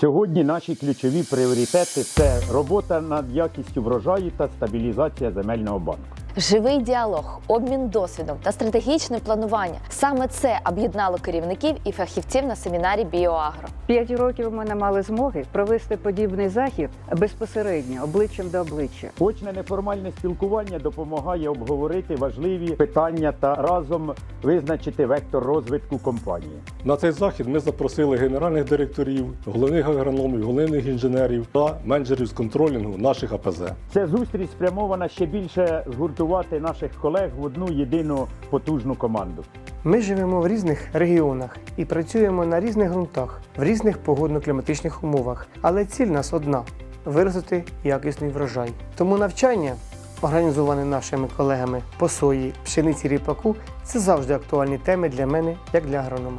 Сьогодні наші ключові пріоритети це робота над якістю врожаю та стабілізація земельного банку. Живий діалог, обмін досвідом та стратегічне планування саме це об'єднало керівників і фахівців на семінарі Біоагро. П'ять років ми не мали змоги провести подібний захід безпосередньо, обличчям до обличчя. Очне неформальне спілкування допомагає обговорити важливі питання та разом визначити вектор розвитку компанії. На цей захід ми запросили генеральних директорів, головних агрономів, головних інженерів та менеджерів з контролінгу наших АПЗ. Ця зустріч спрямована ще більше згуртувати наших колег в одну єдину потужну команду. Ми живемо в різних регіонах і працюємо на різних ґрунтах, в різних погодно-кліматичних умовах. Але ціль нас одна виразити якісний врожай. Тому навчання, організоване нашими колегами по сої, пшениці ріпаку, це завжди актуальні теми для мене, як для агронома.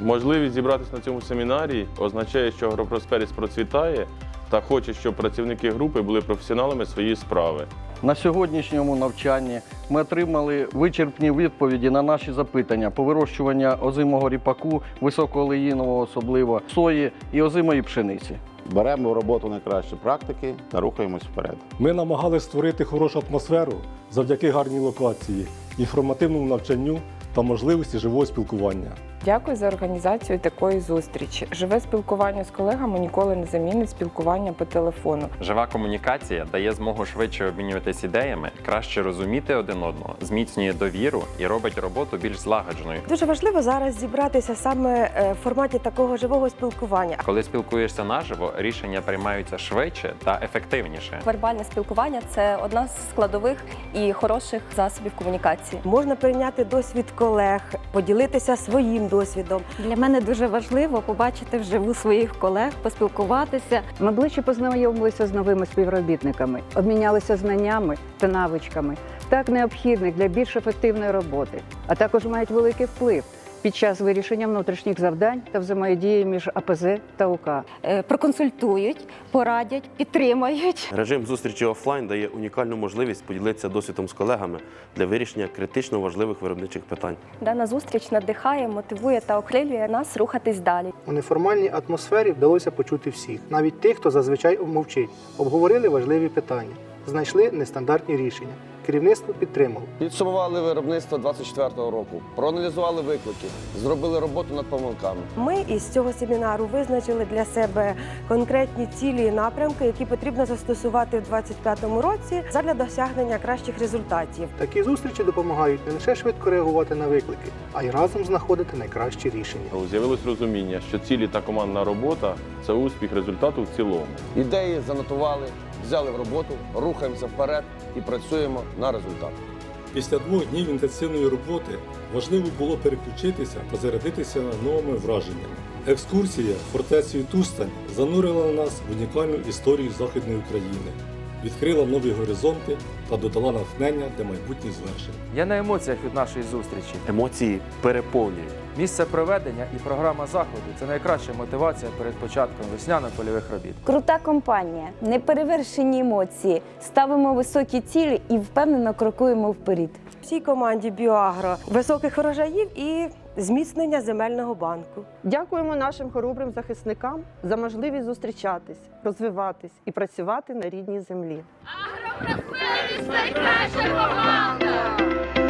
Можливість зібратися на цьому семінарі означає, що Агропросперіс процвітає та хоче, щоб працівники групи були професіоналами своєї справи. На сьогоднішньому навчанні ми отримали вичерпні відповіді на наші запитання по вирощуванню озимого ріпаку, високоолеїнового особливо, сої і озимої пшениці. Беремо в роботу найкращі практики та рухаємось вперед. Ми намагалися створити хорошу атмосферу завдяки гарній локації, інформативному навчанню та можливості живого спілкування. Дякую за організацію такої зустрічі. Живе спілкування з колегами ніколи не замінить спілкування по телефону. Жива комунікація дає змогу швидше обмінюватись ідеями, краще розуміти один одного, зміцнює довіру і робить роботу більш злагодженою. Дуже важливо зараз зібратися саме е, в форматі такого живого спілкування. Коли спілкуєшся наживо, рішення приймаються швидше та ефективніше. Вербальне спілкування це одна з складових і хороших засобів комунікації. Можна прийняти досвід колег, поділитися своїм досвідом. Для мене дуже важливо побачити вживу своїх колег, поспілкуватися. Ми ближче познайомилися з новими співробітниками, обмінялися знаннями та навичками, так необхідних для більш ефективної роботи, а також мають великий вплив під час вирішення внутрішніх завдань та взаємодії між АПЗ та УК. Е, Проконсультують, порадять, підтримають. Режим зустрічі офлайн дає унікальну можливість поділитися досвідом з колегами для вирішення критично важливих виробничих питань. Дана зустріч надихає, мотивує та окрилює нас рухатись далі. У неформальній атмосфері вдалося почути всіх, навіть тих, хто зазвичай мовчить. Обговорили важливі питання, знайшли нестандартні рішення. Керівництво підтримало. Підсумували виробництво 24-го року, проаналізували виклики, зробили роботу над помилками. Ми із цього семінару визначили для себе конкретні цілі і напрямки, які потрібно застосувати в 2025 році задля досягнення кращих результатів. Такі зустрічі допомагають не лише швидко реагувати на виклики, а й разом знаходити найкращі рішення. З'явилось розуміння, що цілі та командна робота це успіх результату в цілому. Ідеї занотували, взяли в роботу, рухаємося вперед і працюємо на результат. Після двох днів інтенсивної роботи важливо було переключитися та зарядитися новими враженнями. Екскурсія фортецею Тустань занурила нас в унікальну історію Західної України, відкрила нові горизонти та додала натхнення для майбутніх звершень. Я на емоціях від нашої зустрічі. Емоції переповнюють. Місце проведення і програма заходу це найкраща мотивація перед початком весняно-польових робіт. Крута компанія, неперевершені емоції. Ставимо високі цілі і впевнено крокуємо вперед. Всій команді Біоагро високих урожаїв і зміцнення земельного банку. Дякуємо нашим хоробрим захисникам за можливість зустрічатись, розвиватись і працювати на рідній землі. Найкраща команда!